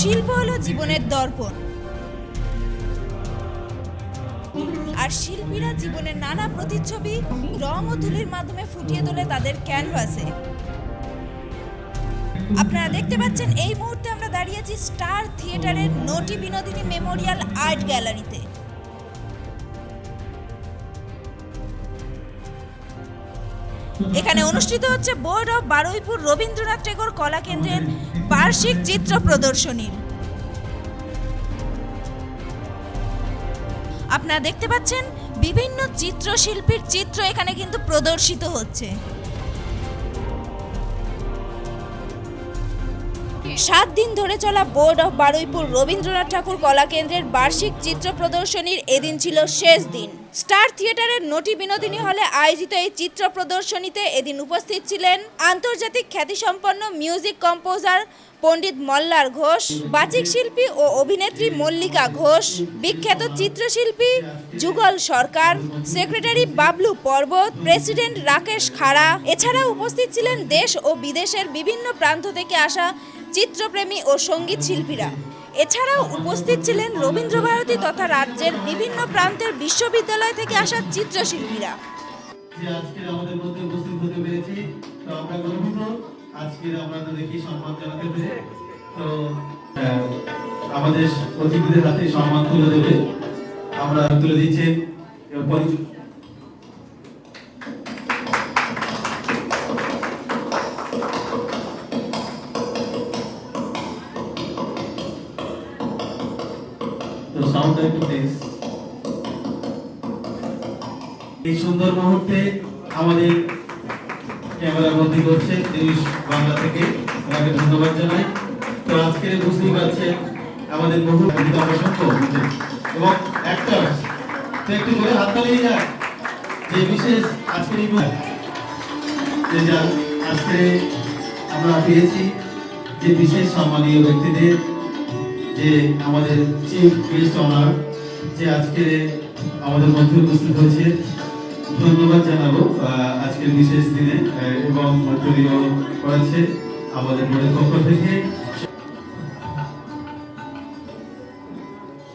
শিল্প হলো জীবনের দর্পণ। আর শিল্পীরা জীবনের নানা প্রতিচ্ছবি রং ও তুলির মাধ্যমে ফুটিয়ে তোলে তাদের ক্যানভাসে। আপনারা দেখতে পাচ্ছেন, এই মুহূর্তে আমরা দাঁড়িয়েছি স্টার থিয়েটারের নটি বিনোদিনী মেমোরিয়াল আর্ট গ্যালারিতে। এখানে অনুষ্ঠিত হচ্ছে বোর্ড অফ বারুইপুর রবীন্দ্রনাথ টেগোর কলা কেন্দ্রের বার্ষিক চিত্র প্রদর্শনীর। আপনারা দেখতে পাচ্ছেন বিভিন্ন চিত্রশিল্পীর চিত্র এখানে কিন্তু প্রদর্শিত হচ্ছে। সাত দিন ধরে চলা বোর্ড অফ বারুইপুর রবীন্দ্রনাথ ঠাকুর কলা কেন্দ্রের বার্ষিক চিত্র প্রদর্শনীর এদিন ছিল শেষ দিন। স্টার থিয়েটারের নটি বিনোদিনী হলে আয়োজিত এই চিত্র প্রদর্শনীতে এদিন উপস্থিত ছিলেন আন্তর্জাতিক খ্যাতিসম্পন্ন মিউজিক কম্পোজার পণ্ডিত মল্লার ঘোষ, বাচিক শিল্পী ও অভিনেত্রী মল্লিকা ঘোষ, বিখ্যাত চিত্রশিল্পী যুগল সরকার, সেক্রেটারি বাবলু পর্বত, প্রেসিডেন্ট রাকেশ খাড়া। এছাড়া উপস্থিত ছিলেন দেশ ও বিদেশের বিভিন্ন প্রান্ত থেকে আসা চিত্রপ্রেমী ও সংগীত শিল্পীরা। এছাড়াও উপস্থিত ছিলেন রবীন্দ্রভারতী তথা রাজ্যের বিভিন্ন প্রান্তের বিশ্ববিদ্যালয় থেকে আসা চিত্রশিল্পীরা। আমাদের অতিথিদের হাতে সম্মান তুলে দেবে। আমরা তুলে দিচ্ছি এই সুন্দর মুহূর্তে আমাদের ক্যামেরা বন্দি করছে দেশ বাংলা থেকে। ওনাকে ধন্যবাদ জানাই। তো আজকে বুঝতেই পারছেন আমাদের বহু কবিতা অসংখ্য। এবং একটা একটু করে হাত তালিয়ে যাক যে বিশেষ আজকের যে যা আজকে আমরা পেয়েছি, যে বিশেষ সম্মানীয় ব্যক্তিদের, যে আমাদের চিফ গেস্ট অনার যে আজকে আমাদের মধ্যে উপস্থিত হয়েছে। ধন্যবাদ জানাব আজকের বিশেষ দিনে এবং মন্ত্রীয় করেছে আমাদের বোর্ডের পক্ষ থেকে।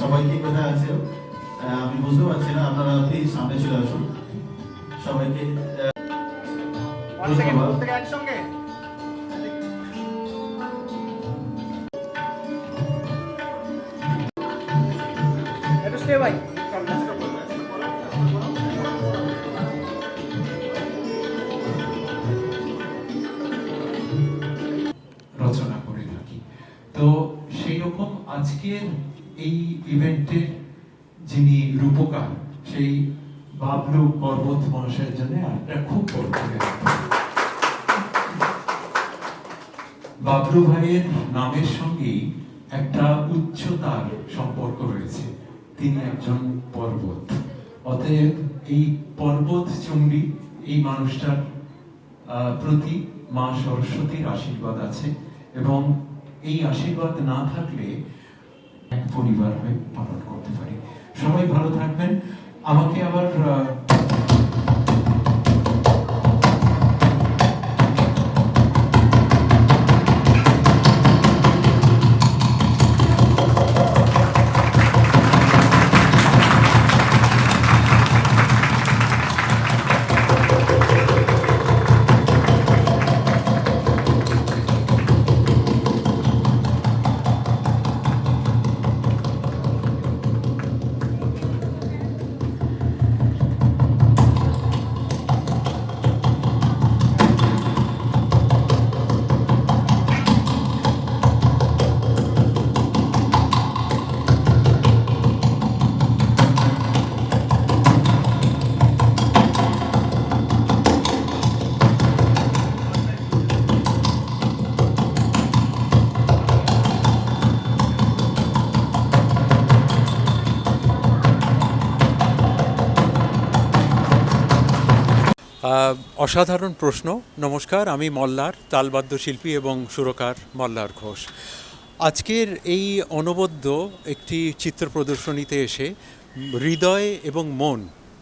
সবাই কি কোথায় আছে? আমি বুঝতে পারছি না আপনারা আপনি সামনে চলে আসুন। সবাইকে ধন্যবাদ। তো সেই রকম আজকের এই ইভেন্টের যিনি রূপকার, সেই বাবলু পর্বত মহাশয়ের জন্য একটা খুব বড় বাবলু ভাইয়ের নামের সঙ্গেই একটা উচ্চতার সম্পর্ক রয়েছে। তিনি একজন পর্বত। অতএব এই পর্বত চুম্বি, এই মানুষটার প্রতি মা সরস্বতীর আশীর্বাদ আছে এবং এই আশীর্বাদ না থাকলে এক পরিবার হয়ে পালন করতে পারি। সবাই ভালো থাকবেন। আমাকে আবার অসাধারণ প্রশ্ন। নমস্কার, আমি মল্লার, তালবাদ্য শিল্পী এবং সুরকার মল্লার ঘোষ। আজকের এই অনবদ্য একটি চিত্র প্রদর্শনীতে এসে হৃদয় এবং মন,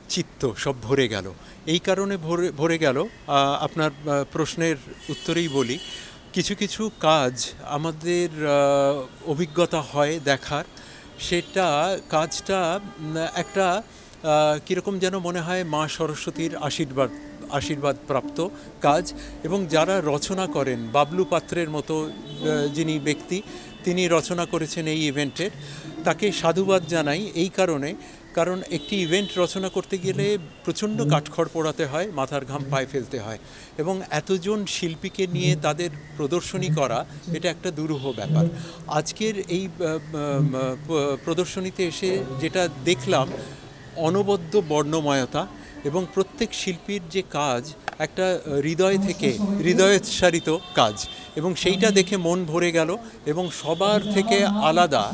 চিত্ত সব ভরে গেল। এই কারণে ভরে ভরে গেল। আপনার প্রশ্নের উত্তরেই বলি, কিছু কিছু কাজ আমাদের অভিজ্ঞতা হয় দেখার। সেটা কাজটা একটা কীরকম যেন মনে হয় মা সরস্বতীর আশীর্বাদ আশীর্বাদ প্রাপ্ত কাজ এবং যারা রচনা করেন, বাবলু পাত্রের মতো যিনি ব্যক্তি, তিনি রচনা করেছেন এই ইভেন্টের তাকে সাধুবাদ জানাই এই কারণে, কারণ একটি ইভেন্ট রচনা করতে গেলে প্রচণ্ড কাঠখড় পোড়াতে হয়, মাথার ঘাম পায়ে ফেলতে হয় এবং এতজন শিল্পীকে নিয়ে তাদের প্রদর্শনী করা, এটা একটা দুরূহ ব্যাপার। আজকের এই প্রদর্শনীতে এসে যেটা দেখলাম, অনবদ্য বর্ণময়তা এবং প্রত্যেক শিল্পীর যে কাজ একটা হৃদয় থেকে হৃদয়োৎসারিত কাজ। এবং সেইটা দেখে মন ভরে গেল এবং সবার থেকে আলাদা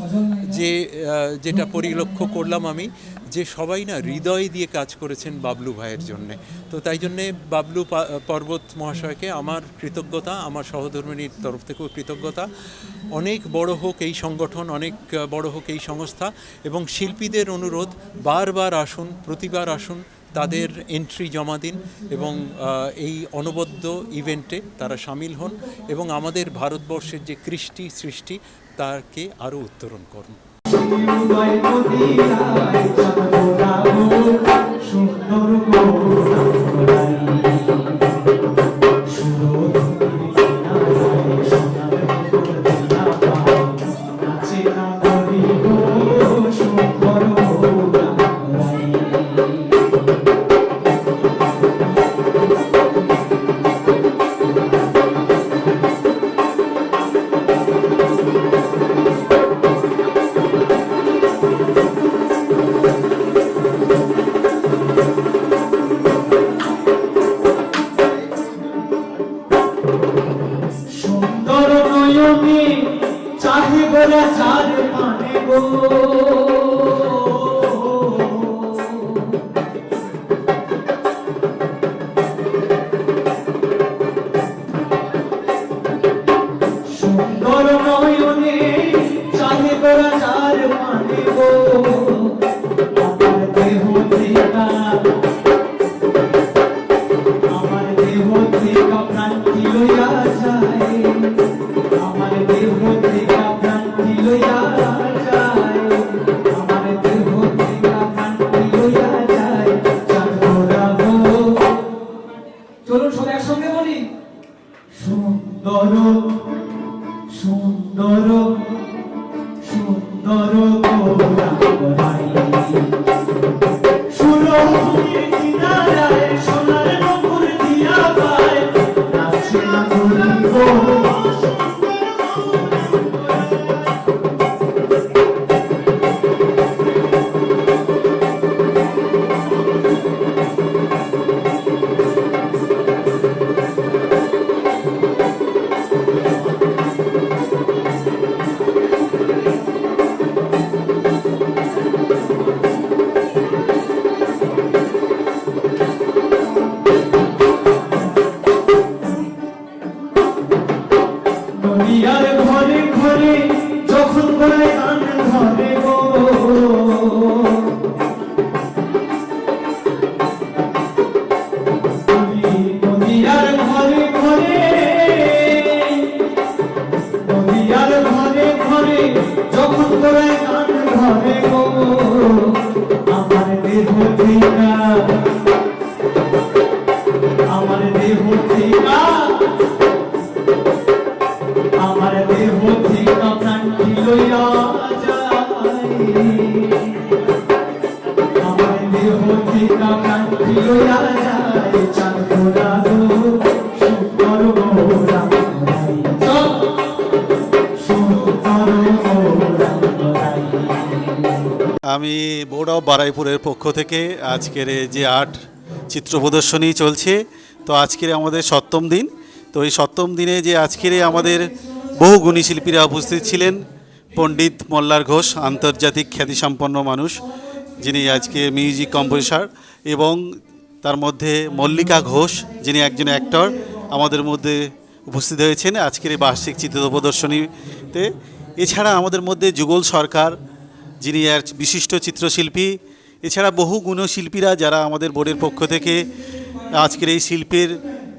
যে যেটা পরিলক্ষ করলাম আমি, যে সবাই না হৃদয় দিয়ে কাজ করেছেন বাবলু ভাইয়ের জন্যে। তো তাই জন্যে বাবলু পর্বত মহাশয়কে আমার কৃতজ্ঞতা, আমার সহধর্মিনীর তরফ থেকেও কৃতজ্ঞতা। অনেক বড় হোক এই সংগঠন, অনেক বড় হোক এই সংস্থা এবং শিল্পীদের অনুরোধ, বারবার আসুন, প্রতিবার আসুন তাদের এন্ট্রি জমা দিন এবং এই অনবদ্য ইভেন্টে তারা সামিল হন এবং আমাদের ভারতবর্ষের যে কৃষ্টি সৃষ্টি, তাকে আরও উত্তরণ করুন। সুন্দর সুন্দর সুন্দর। যখন গড়ায় গান ধরে গো আমার দেহ ঠিকা আমি বোর্ড অফ বারাইপুরের পক্ষ থেকে আজকের যে আর্ট চিত্র প্রদর্শনী চলছে, তো আজকের আমাদের সপ্তম দিন। তো এই সপ্তম দিনে যে আজকের আমাদের বহু গুণী শিল্পীরা উপস্থিত ছিলেন, পণ্ডিত মল্লার ঘোষ, আন্তর্জাতিক খ্যাতিসম্পন্ন মানুষ, যিনি আজকে মিউজিক কম্পোজার, এবং তার মধ্যে মল্লিকা ঘোষ, যিনি একজন অ্যাক্টর, আমাদের মধ্যে উপস্থিত হয়েছেন আজকের এই বার্ষিক চিত্র প্রদর্শনীতে। এছাড়া আমাদের মধ্যে যুগল সরকার যিনি এক বিশিষ্ট চিত্রশিল্পী, এছাড়া বহু গুণশিল্পীরা যারা আমাদের বোর্ডের পক্ষ থেকে আজকের এই শিল্পের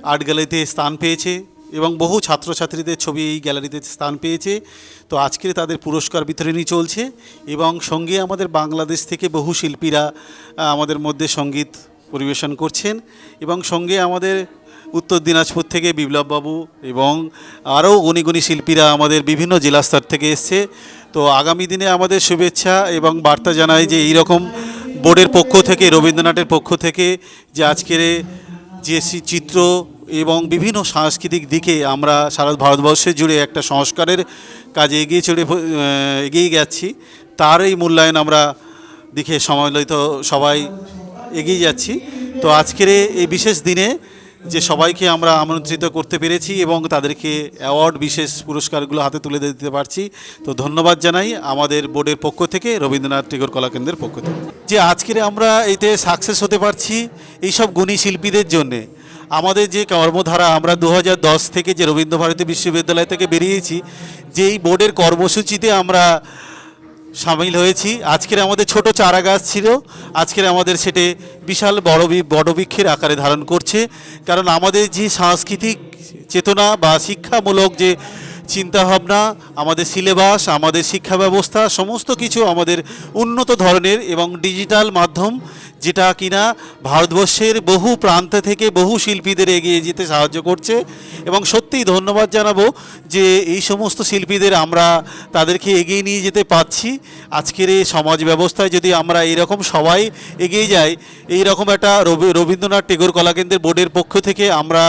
আর্ট গ্যালারিতে স্থান পেয়েছে এবং বহু ছাত্রছাত্রীদের ছবি এই গ্যালারিতে স্থান পেয়েছে। তো আজকে তাদের পুরস্কার বিতরণী চলছে এবং সঙ্গে আমাদের বাংলাদেশ থেকে বহু শিল্পীরা আমাদের মধ্যে সংগীত পরিবেশন করছেন এবং সঙ্গে আমাদের উত্তর দিনাজপুর থেকে বিপ্লববাবু এবং আরও গুণী গুণী শিল্পীরা আমাদের বিভিন্ন জেলা স্তর থেকে এসছে। তো আগামী দিনে আমাদের শুভেচ্ছা এবং বার্তা জানাই যে এইরকম বোর্ডের পক্ষ থেকে, রবীন্দ্রনাথের পক্ষ থেকে যে আজকের যে চিত্র এবং বিভিন্ন সাংস্কৃতিক দিকে আমরা সারা ভারতবর্ষে জুড়ে একটা সংস্কারের কাজে এগিয়ে চলে এগিয়ে যাচ্ছি। তার এই মূল্যায়ন আমরা দিকে সম্মিলিত সবাই এগিয়ে যাচ্ছি। তো আজকের এই বিশেষ দিনে যে সবাইকে আমরা আমন্ত্রিত করতে পেরেছি এবং তাদেরকে অ্যাওয়ার্ড বিশেষ পুরস্কারগুলো হাতে তুলে দিতে পারছি। তো ধন্যবাদ জানাই আমাদের বোর্ডের পক্ষ থেকে, রবীন্দ্রনাথ টেগোর কলাকেন্দ্রের পক্ষ থেকে। যে আজকের আমরা এতে সাকসেস হতে পারছি এইসব গুণী শিল্পীদের জন্যে। আমাদের যে কর্মধারা আমরা দু হাজার দশ থেকে যে রবীন্দ্রভারতী বিশ্ববিদ্যালয় থেকে বেরিয়েছি যে এই বোর্ডের কর্মসূচিতে আমরা সামিল হয়েছি। আজকের আমাদের ছোট চারা গাছ ছিল। আজকের আমাদের সেটে বিশাল বড় বটবৃক্ষের আকারে ধারণ করছে। কারণ আমাদের যে সাংস্কৃতিক চেতনা বা শিক্ষামূলক যে চিন্তাভাবনা, আমাদের সিলেবাস, আমাদের শিক্ষা ব্যবস্থা সমস্ত কিছু আমাদের উন্নত ধরনের এবং ডিজিটাল মাধ্যম, যেটা কিনা ভারতবর্ষের বহু প্রান্ত থেকে বহু শিল্পীদের এগিয়ে যেতে সাহায্য করছে। এবং সত্যিই ধন্যবাদ জানাব যে এই সমস্ত শিল্পীদের আমরা তাদেরকে এগিয়ে নিয়ে যেতে পাচ্ছি আজকের এই সমাজ ব্যবস্থায় যদি আমরা এইরকম সবাই এগিয়ে যাই এই রকম একটা রবি, রবীন্দ্রনাথ টেগোর কলাকেন্দ্রের বোর্ডের পক্ষ থেকে আমরা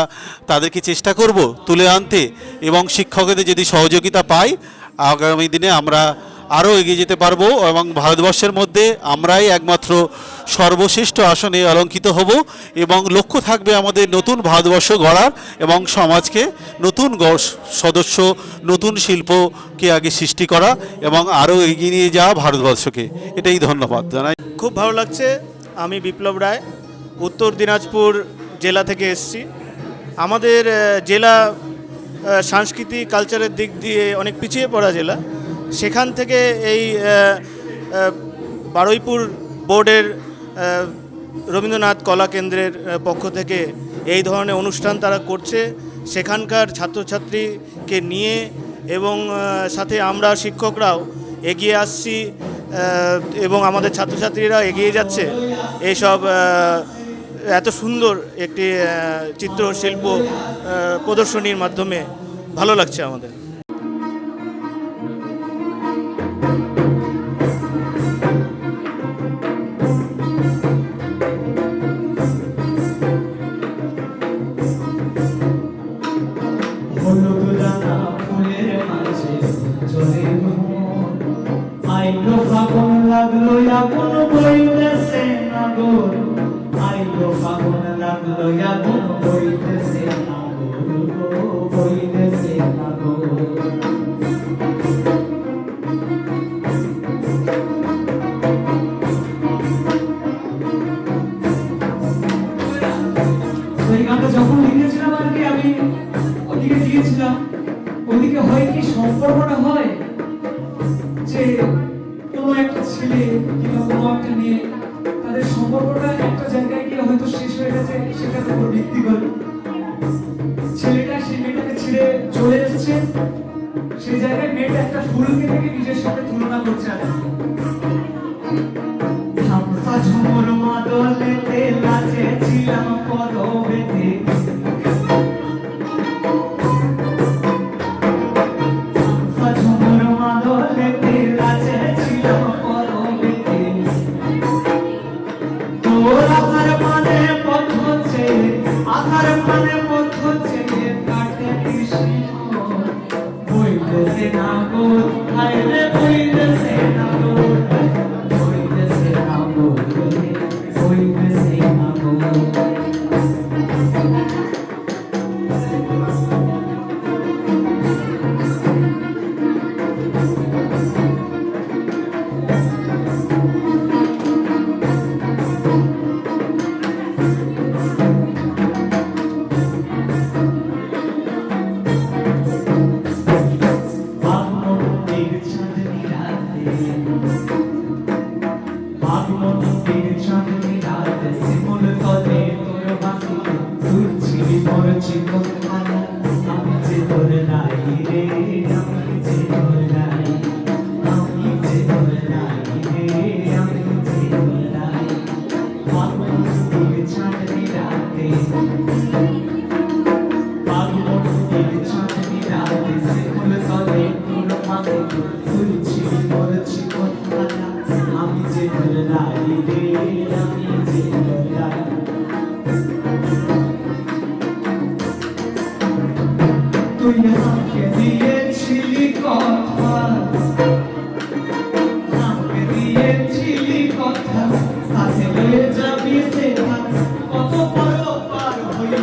তাদেরকে চেষ্টা করব তুলে আনতে এবং শিক্ষকদের যদি সহযোগিতা পাই, আগামী দিনে আমরা আরও এগিয়ে যেতে পারব এবং ভারতবর্ষের মধ্যে আমরাই একমাত্র সর্বশ্রেষ্ঠ আসনে অলঙ্কিত হব এবং লক্ষ্য থাকবে আমাদের নতুন ভারতবর্ষ গড়ার এবং সমাজকে নতুন সদস্য, নতুন শিল্পকে আগে সৃষ্টি করা এবং আরও এগিয়ে নিয়ে যাওয়া ভারতবর্ষকে। এটাই ধন্যবাদ জানাই। খুব ভালো লাগছে। আমি বিপ্লব রায়, উত্তর দিনাজপুর জেলা থেকে এসেছি। আমাদের জেলা সাংস্কৃতিক কালচারের দিক দিয়ে অনেক পিছিয়ে পড়া জেলা। সেখান থেকে এই বারুইপুর বোর্ডের রবীন্দ্রনাথ কলা কেন্দ্রের পক্ষ থেকে এই ধরনের অনুষ্ঠান তারা করছে। সেখানকার ছাত্রছাত্রীকে নিয়ে এবং সাথে আমরা শিক্ষকরাও এগিয়ে আসছি এবং আমাদের ছাত্রছাত্রীরা এগিয়ে যাচ্ছে। এইসব এত সুন্দর একটি চিত্রশিল্প প্রদর্শনীর মাধ্যমে ভালো লাগছে আমাদের। লাগল আগুন যখন লিখেছিলাম আর আমি ওদিকে গিয়েছিলাম ওদিকে হয় কি সম্পর্কটা হয়?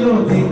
melodía.